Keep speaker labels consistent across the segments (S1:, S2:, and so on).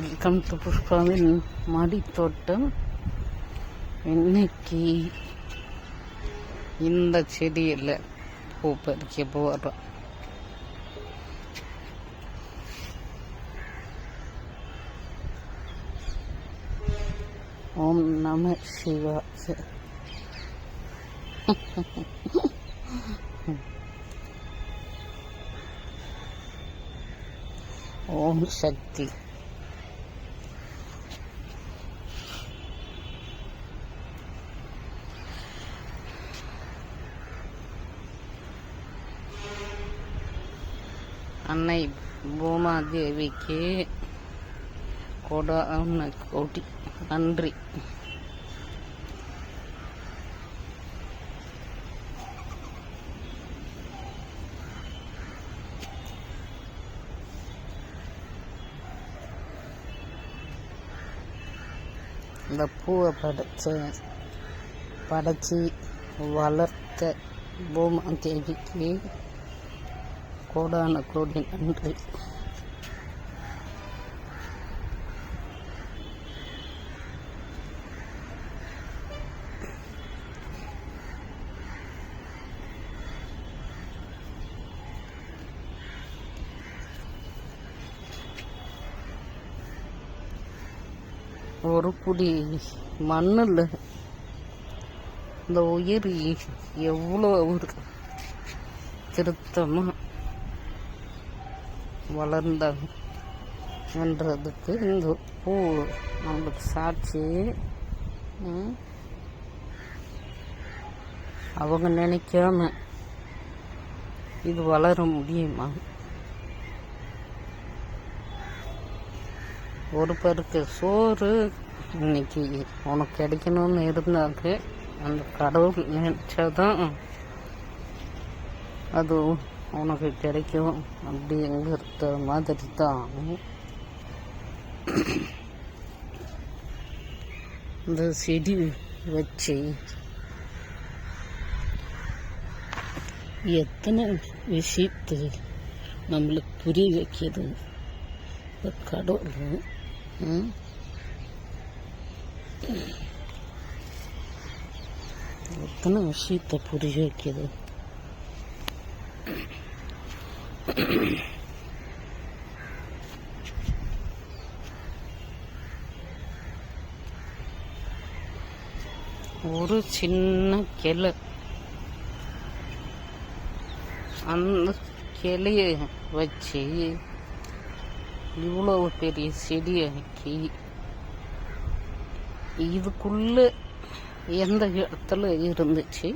S1: Welcome to புஷ்பாவின் மாடித்தோட்டம். இன்னைக்கு இந்த செடியில் பூ பறிக்க போகிறோம் ஓம் நம சிவா ஓம் சக்தி. அன்னை பூமாதேவிக்கு கொடான கோடி. நன்றி. இந்த பூவை படைச்ச படைச்சி வளர்த்த பூமாதேவிக்கு கோடான கோடி நன்றி. ஒரு குடி மண்ணில் இந்த உயிர் எவ்வளோ ஒரு திருத்தமாக வளர்ந்தாங்கன்றதுக்கு இந்த பூ நம்மளுக்கு சாட்சி. அவங்க நினைக்காம இது வளர முடியுமா? ஒரு பருக்கு சோறு இன்னைக்கு உனக்கு கிடைக்கணும்னு இருந்தாக்கு அந்த கடவுள் நினைச்சாதான் அது உனக்கு கிடைக்கும் அப்படிங்கிறத மாதிரி தான் இந்த செடி வச்சு எத்தனை விஷயத்து நம்மளுக்கு புரிய வைக்கிது இந்த கடவுள் எத்தனை விஷயத்தை புரிய வைக்கிது ஒரு சின்ன கிளை அந்த கிளைய வச்சு இவ்வளவு பெரிய செடியாக்கி இதுக்குள்ள எந்த இடத்துல இருந்துச்சு?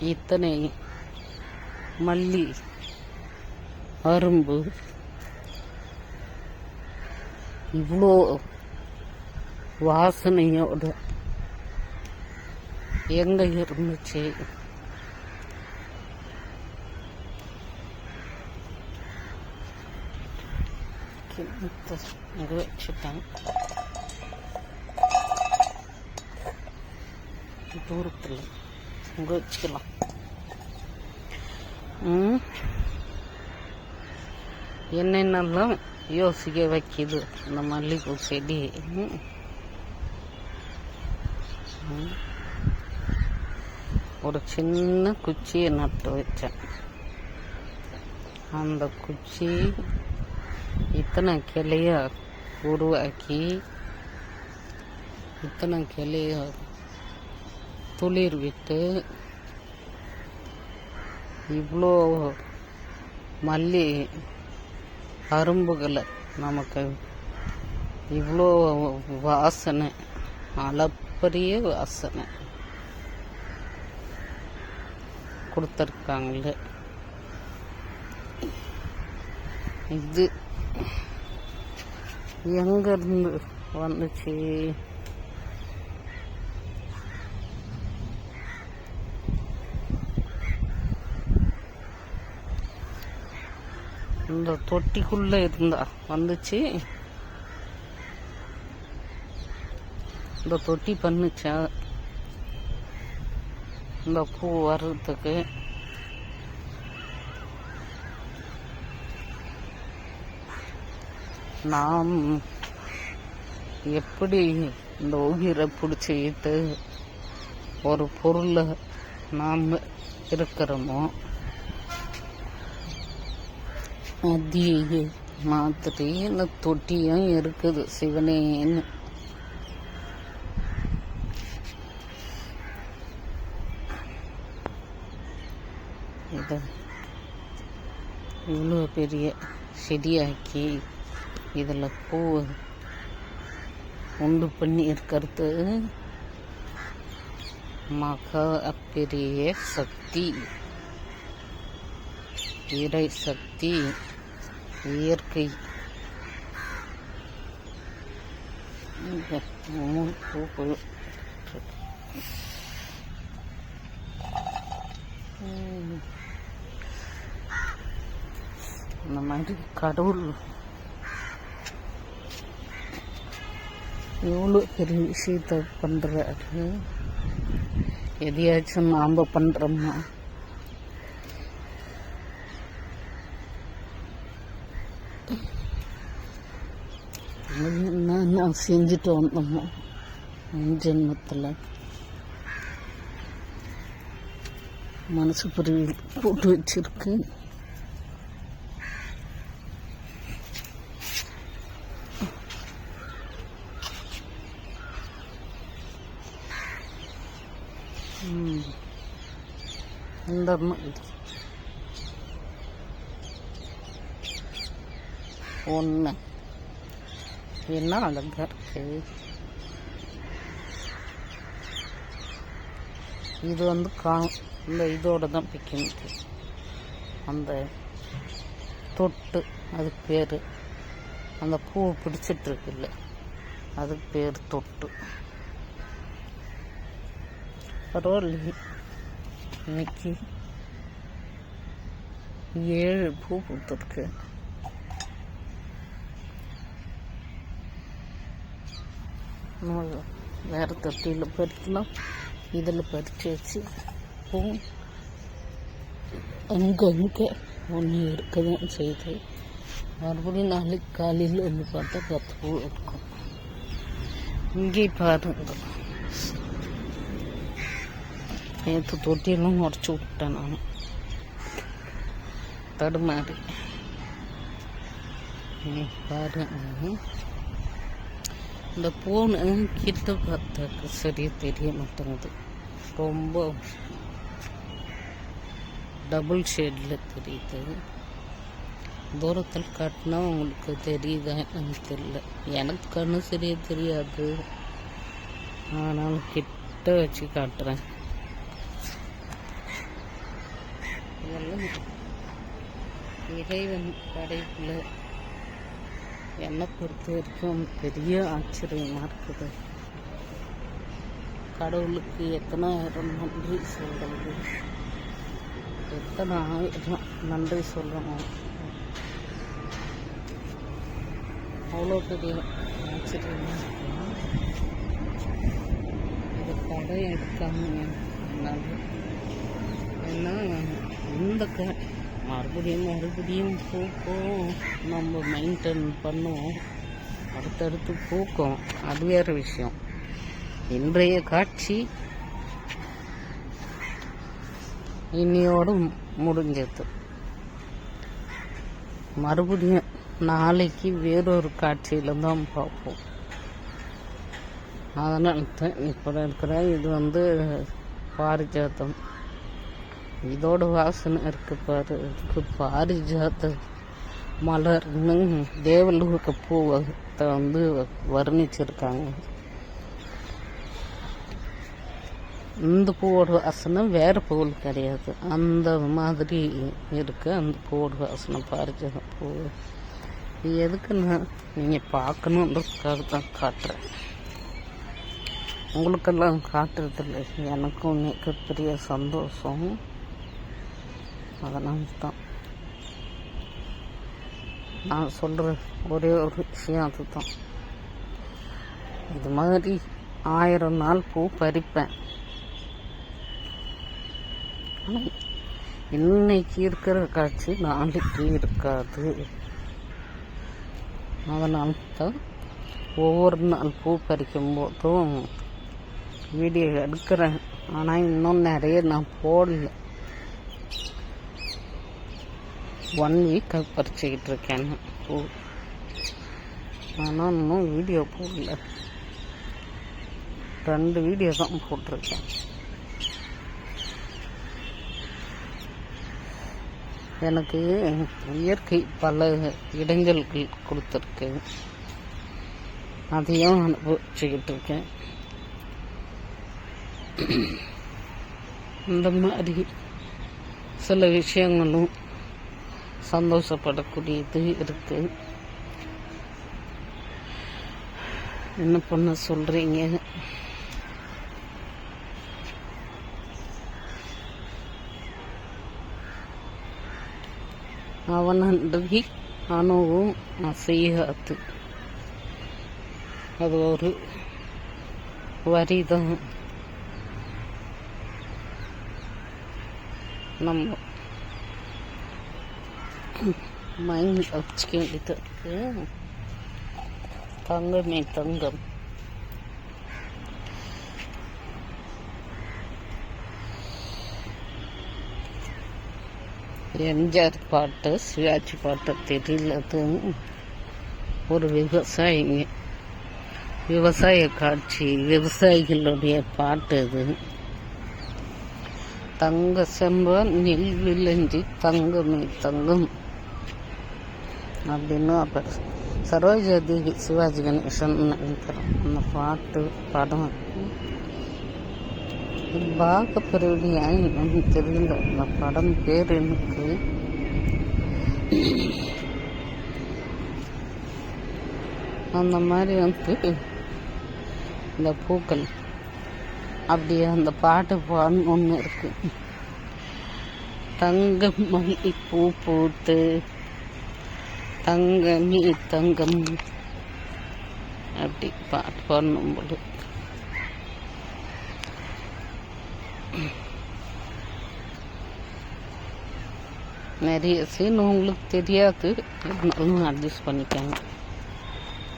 S1: இத்தனை மல்லி அரும்பு இவ்வளோ வாசனையோட எங்கே இருந்துச்சு? கிணத்தை வச்சுட்டாங்க தூரத்தில் இங்க வச்சுக்கலாம். ம். என்னென்னலாம் யோசிக்க வைக்கிது? இந்த மல்லிகைப்பூ செடி. ஒரு சின்ன குச்சியை நட்டு வச்சேன். அந்த குச்சி இத்தனை கிளைய உருவாக்கி இத்தனை கிளைய துளிர் விட்டு இவ்வளோ மல்லி அரும்புகளை நமக்கு இவ்வளோ வாசனை அளப்பரிய வாசனை கொடுத்துருக்காங்களே. இது எங்கேருந்து வந்துச்சு? இந்த தொட்டிக்குள்ள இருந்தா வந்துச்சு. இந்த தொட்டி பண்ணுச்சா. இந்த பூ வர்றதுக்கு. நாம் எப்படி இந்த உயிரை பிடிச்சிக்கிட்டு ஒரு பொருளை நாம் இருக்கிறோமோ அதியே மாத்திரையில் தொட்டியும் இருக்குது சிவனேன்னு இதை இவ்வளோ பெரிய செடியாக்கி இதில் பூ உண்டு பண்ணி இருக்கிறது மகா பெரிய சக்தி. இறை சக்தி இயற்கை. மூணு பூக்கள் இந்த மாதிரி கடவுள். எவ்வளோ பெரிய விஷயத்த பண்ணுறாரு எதையாச்சும் நாம் பண்ணுறோமா எல்லாம் செஞ்சுட்டு வந்தோம் ஜென்மத்தில். மனசு புரிய போட்டு வச்சிருக்கு. இந்த ஒன்று என்ன அழகா இருக்கு இது வந்து கா இந்த இதோட தான் பிக்கிங் அந்த தொட்டு அதுக்கு பேர். அந்த பூ பிடிச்சிட்ருக்குல்ல அதுக்கு பேர் தொட்டு. பரவாயில்லையே. இன்னைக்கு ஏழு பூ பூத்துருக்கு. வேறு தொட்டியில் பறிக்கலாம் இதில் பறித்து வச்சு பூ அங்கங்கே ஒன்று இருக்க தான் செய்யுது மறுபடியும் நாளைக்கு காலையில் வந்து பார்த்தா பத்து பூ இருக்கும் இங்கே பாருங்க நேற்று தொட்டியெல்லாம் உடச்சி விட்டேன் நான் தடுமாறி ம், பாருங்க இந்த பூனை கிட்ட பார்த்தாக்க சரியாக தெரிய மாட்டேங்குது. ரொம்ப டபுள் ஷேடில் தெரியுது. தூரத்தில் காட்டினா உங்களுக்கு தெரியுதா எனக்கு தெரியல. எனக்கு கண்ணு சரியாக தெரியாது. ஆனாலும் கிட்ட வச்சு காட்டுறேன். இதெல்லாம் இறைவன் படைப்பில் என்னை பொறுத்த வரைக்கும் பெரிய ஆச்சரியமாக இருக்குது. கடவுளுக்கு எத்தனை ஆயிரம் நன்றி சொல்கிறது எத்தனை ஆயிரம் நன்றி சொல்லணும் அவ்வளோ பெரிய ஆச்சரியமாக இருக்கு இது படம் எடுக்காம என்னால் ஏன்னா இந்த க மறுபடியும் மறுபடியும் பூக்கும். நம்ம மெயின்டைன் பண்ணுவோம். அடுத்தடுத்து பூக்கும். அது வேறு விஷயம். இன்றைய காட்சி இன்னையோடு முடிஞ்சது. மறுபடியும் நாளைக்கு வேறொரு காட்சியில் தான் பார்ப்போம். அதனால தான் இப்போ இருக்கிற இது வந்து பாரிஜாத்தம் இதோட வாசனை இருக்கு பாரு. இதுக்கு பாரிஜாத மலர்னு தேவலோக பூவத்தை வந்து வர்ணிச்சிருக்காங்க. இந்த பூவோட வாசனை வேற பூவில் கிடையாது. அந்த மாதிரி இருக்கு அந்த பூவோட வாசனை பாரிஜாத பூ. எதுக்குன்னு எதுக்கு நான் நீங்கள் பார்க்கணுன்றதுக்காக தான் காட்டுறேன். உங்களுக்கெல்லாம் காட்டுறதில்ல. எனக்கும் மிகப்பெரிய சந்தோஷம். அதெல்லாம் தான் நான் சொல்கிற ஒரே ஒரு விஷயம் அதுதான். இது மாதிரி ஆயிரம் நாள் பூ பறிப்பேன். ஆனால் இன்னைக்கு இருக்கிற காட்சி நாளைக்கு இருக்காது. அதனால தான் ஒவ்வொரு நாள் பூ பறிக்கும் போதும் வீடியோ எடுக்கிறேன். ஆனால் இன்னும் நிறைய நான் போடல. ஒன் வீக் பறிச்சுக்கிட்டு இருக்கேன். பூ ஆனால் இன்னும் வீடியோ போடல. ரெண்டு வீடியோ தான் போட்டிருக்கேன். எனக்கு இயற்கை பல இடைஞ்சல்கள் கொடுத்துருக்கு. அதையும் அனுபவிச்சுக்கிட்டு இருக்கேன். இந்த மாதிரி சில விஷயங்களும் சந்தோஷப்படக்கூடியது இருக்கு. என்ன பண்ண சொல்றீங்க? அவனன்றி அணுவும் அசையாது. அது ஒரு வரிதான். நம்ம மைண்ட் வச்சுக்க வேண்டியது இருக்கு தங்கமே தங்கம் எம்ஜிஆர் பாட்டு சிவாஜி பாட்டு தெரியலது ஒரு விவசாயிங்க விவசாய காட்சி விவசாயிகளுடைய பாட்டு இது தங்க செம்ப நெல் விளைஞ்சி தங்கமே தங்கம் அப்படின்னு அப்போ சரோஜா சிவாஜி கணேசன் நினைக்கிறோம் அந்த பாட்டு படம். பாகப்பிரிவினையா என்னன்னு தெரியல. அந்த படம் பேர் எனக்கு அந்த மாதிரி வந்து இந்த பூக்கள். அப்படியே அந்த பாட்டு பாடணும் ஒன்று இருக்கு. தங்க மல்லி பூ பூத்து தங்கமி தங்கம். அப்படி பாட்டு பாடணும் போல. நிறைய சீன் உங்களுக்கு தெரியாது. இருந்தாலும் அட்ஜஸ்ட் பண்ணிக்கோங்க.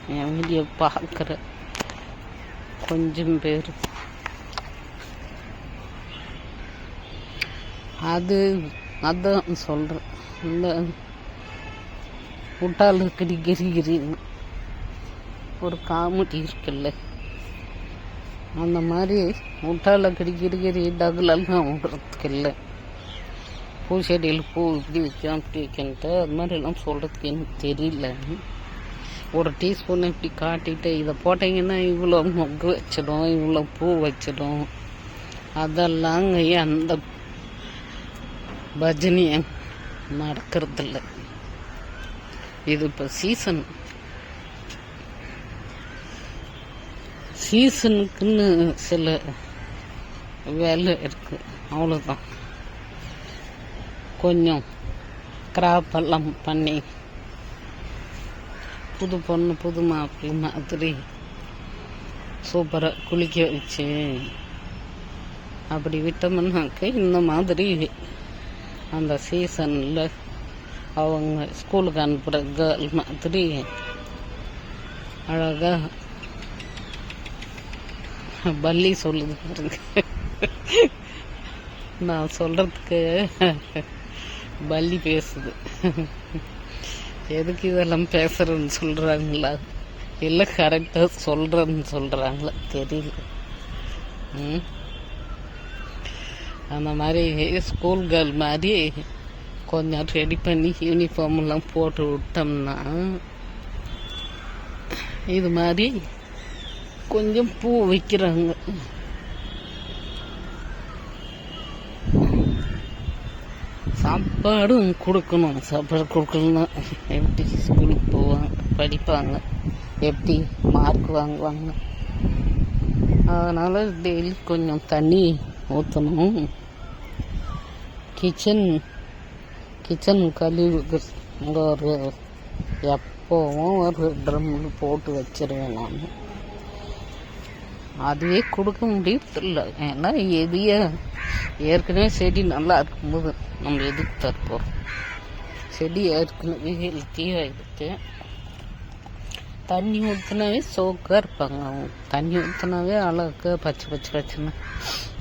S1: என் வீடியோ பார்க்குற கொஞ்சம் பேர். அது அதான் சொல்கிறேன் இந்த முட்டாள் கிரி கிரி ஒரு காமெடி இருக்குல்ல. அந்த மாதிரி முட்டாள கிரி கிரி கிரி டகுலெல்லாம் விடுறதுக்கு இல்லை பூச்செடியில் பூ இப்படி வைக்கும் அப்படி வைக்கன்ட்டு அது மாதிரிலாம் சொல்கிறதுக்கு எனக்கு தெரியல. ஒரு டீஸ்பூன் இப்படி காட்டிட்டு இதை போட்டிங்கன்னா இவ்வளோ மொக்கு வச்சிடும் இவ்வளோ பூ வச்சிடும். அதெல்லாங்க அந்த பஜனையை நடக்கிறதில்ல இது இப்போ சீசன் சீசனுக்குன்னு சில வேலை இருக்கு. அவ்வளோதான் கொஞ்சம் கிராப் எல்லாம் பண்ணி புது பொண்ணு புது மாப்பிள்ளை மாதிரி சூப்பராக குளிக்க வச்சு அப்படி விட்டோம்னாக்க இந்த மாதிரி அந்த சீசனில் அவங்க ஸ்கூலுக்கு அனுப்புகிற கேர்ள் மாதிரி அழகாக பள்ளி சொல்லுது பாருங்க. நான் சொல்கிறதுக்கு பள்ளி பேசுது. எதுக்கு இதெல்லாம் பேசுறேன்னு சொல்கிறாங்களா இல்லை கரெக்டாக சொல்கிறேன்னு சொல்கிறாங்களா தெரியல. ம்? அந்த மாதிரி ஸ்கூல் கேர்ள் மாதிரி கொஞ்சம் ரெடி பண்ணி யூனிஃபார்ம்லாம் போட்டு விட்டோம்னா இது மாதிரி கொஞ்சம் பூ வைக்கிறாங்க. சாப்பாடும் கொடுக்கணும். சாப்பாடு கொடுக்கலன்னா எப்படி ஸ்கூலுக்கு போவாங்க? படிப்பாங்க. எப்படி மார்க் வாங்குவாங்க? அதனால் டெய்லி கொஞ்சம் தண்ணி ஊற்றணும் கிச்சன் கிச்சன் கழிவுகள் அங்கே ஒரு எப்போவும் ஒரு ட்ரம்மில் போட்டு வச்சிருவேன் நான். அதுவே கொடுக்க முடியல ஏன்னா எதிய ஏற்கனவே செடி நல்லா இருக்கும்போது நம்ம எதுக்கு தரப்போகிறோம் செடி ஏற்கனவே ஹெல்த்தியாக இருக்கு. தண்ணி ஊற்றினாவே சோக்காக இருப்பாங்க அவங்க. தண்ணி ஊற்றினாவே அழகாக பச்சை பச்சை பச்சைன்னு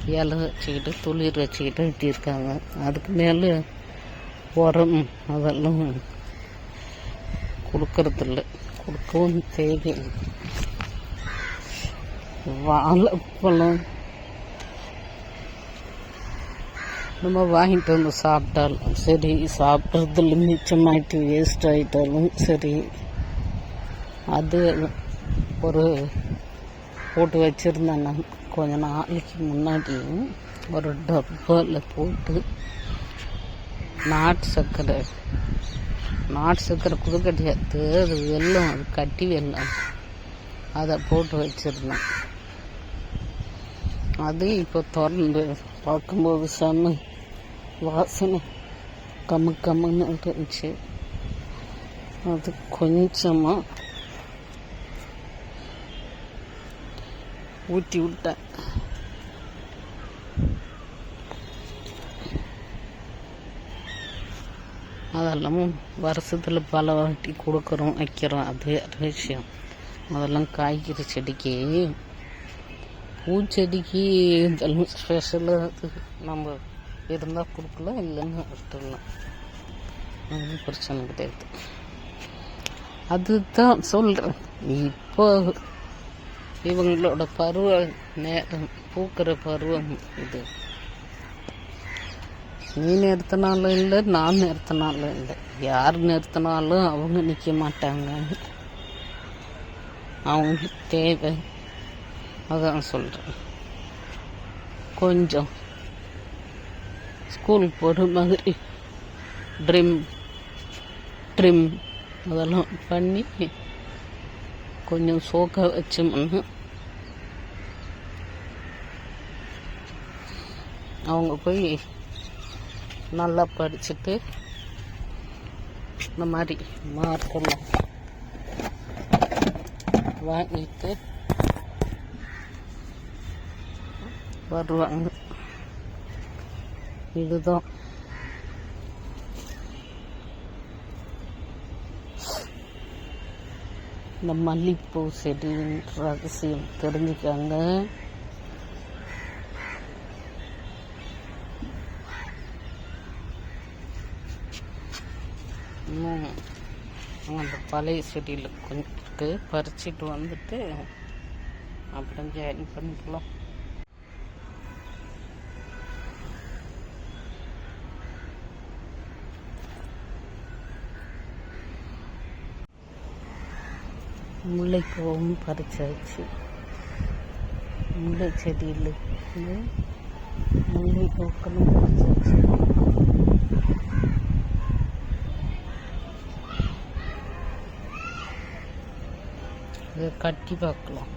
S1: இலை வச்சுக்கிட்டு துளிர் வச்சுக்கிட்டு இப்படி இருக்காங்க அதுக்கு மேலே உரம் அதெல்லாம் கொடுக்கறதில்ல. கொடுக்கவும் தேவை. வாழைப்பழம். நம்ம வாங்கிட்டு வந்து சாப்பிட்டாலும் சரி சாப்பிட்றதுல மிச்சமாயிட்டு வேஸ்ட் ஆகிட்டாலும் சரி அது ஒரு போட்டு வச்சுருந்தேன் நான். கொஞ்ச நாளைக்கு முன்னாடி ஒரு டப்பாவில் போட்டு நாட்டு சர்க்கரை. நாட்டு சர்க்கரை கூட கிடையாது அது வெல்லம். அது கட்டி வெல்லம். அதை போட்டு வச்சுருந்தேன் அது இப்போ திறந்து பார்க்கும்போது செம்ம வாசனை. கம்மு கம்முன்னு இருந்துச்சு. அது கொஞ்சமாக ஊற்றி விட்டேன். அதெல்லாம் வருஷத்தில் பல வாட்டி கொடுக்குறோம் வைக்கிறோம். அது விஷயம். அதெல்லாம் காய்கறி செடிக்கு பூச்செடிக்கு இதெல்லாம் ஸ்பெஷலாக அது நம்ம இருந்தால் கொடுக்கலாம் இல்லைன்னு விட்டுடலாம். அது பிரச்சனை கிடையாது. அதுதான் சொல்கிறேன் இப்போ இவங்களோட பருவ நேரம் பூக்கிற பருவம் இது. நீ நிறுத்தினாலும் இல்லை நான் நிறுத்தினாலும் இல்லை. யார் நிறுத்தினாலும் அவங்க நிற்க மாட்டாங்க. அவங்களுக்கு தேவை. அதான் சொல்கிறேன் கொஞ்சம் ஸ்கூல் போகிற மாதிரி ட்ரிம் ட்ரிம் அதெல்லாம் பண்ணி கொஞ்சம் சோக்க வச்சோம்னா அவங்க போய் நல்லா படிச்சுட்டு இந்த மாதிரி மார்க்கெல்லாம் வாங்கிட்டு வருவாங்க. இதுதான். இந்த மல்லிகைப்பூ செடியின் ரகசியம் தெரிஞ்சுக்காங்க. இன்னும் அந்த பழைய செடியில் கொஞ்சம் இருக்கு பறிச்சிட்டு வந்துட்டு அப்புறம் ஜாயின் பண்ணிக்கலாம். முல்லைப்பூவும் பறிச்சாச்சு. முல்லை செடியில் முல்லை பூக்களும் பறிச்சாச்சு. இதை கட்டி பார்க்கலாம்.